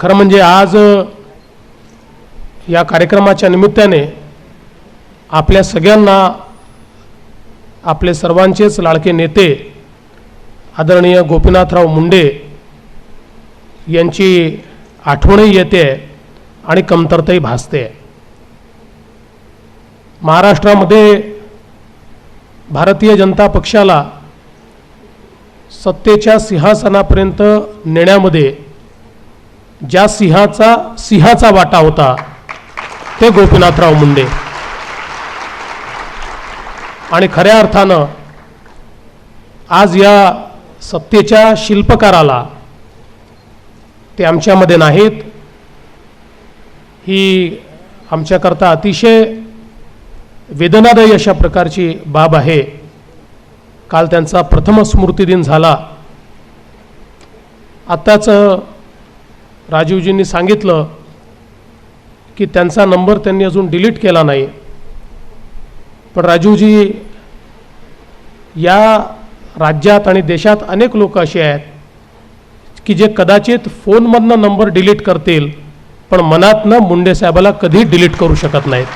खरं म्हणजे आज या कार्यक्रमाच्या निमित्ताने आपल्या सगळ्यांना आपले सर्वांचेच लाडके नेते आदरणीय गोपीनाथराव मुंडे यांची आठवणही येते आणि कमतरताही भासते. महाराष्ट्रामध्ये भारतीय जनता पक्षाला सत्तेच्या सिंहासनापर्यंत नेण्यामध्ये ज्या सिंहाचा सिंहाचा वाटा होता ते गोपीनाथराव मुंडे. आणि खऱ्या अर्थानं आज या सत्तेच्या शिल्पकाराला ते आमच्यामध्ये नाहीत. ही आमच्याकरता अतिशय वेदनादायी अशा प्रकारची बाब आहे. काल त्यांचा प्रथम स्मृतिदिन झाला. आत्ताचं राजीवजींनी सांगितलं की त्यांचा नंबर त्यांनी अजून डिलीट केला नाही. पण राजीवजी या राज्यात आणि देशात अनेक लोक असे आहेत की जे कदाचित फोनमधनं नंबर डिलीट करतील पण मनातनं मुंडे साहेबाला कधी डिलीट करू शकत नाहीत.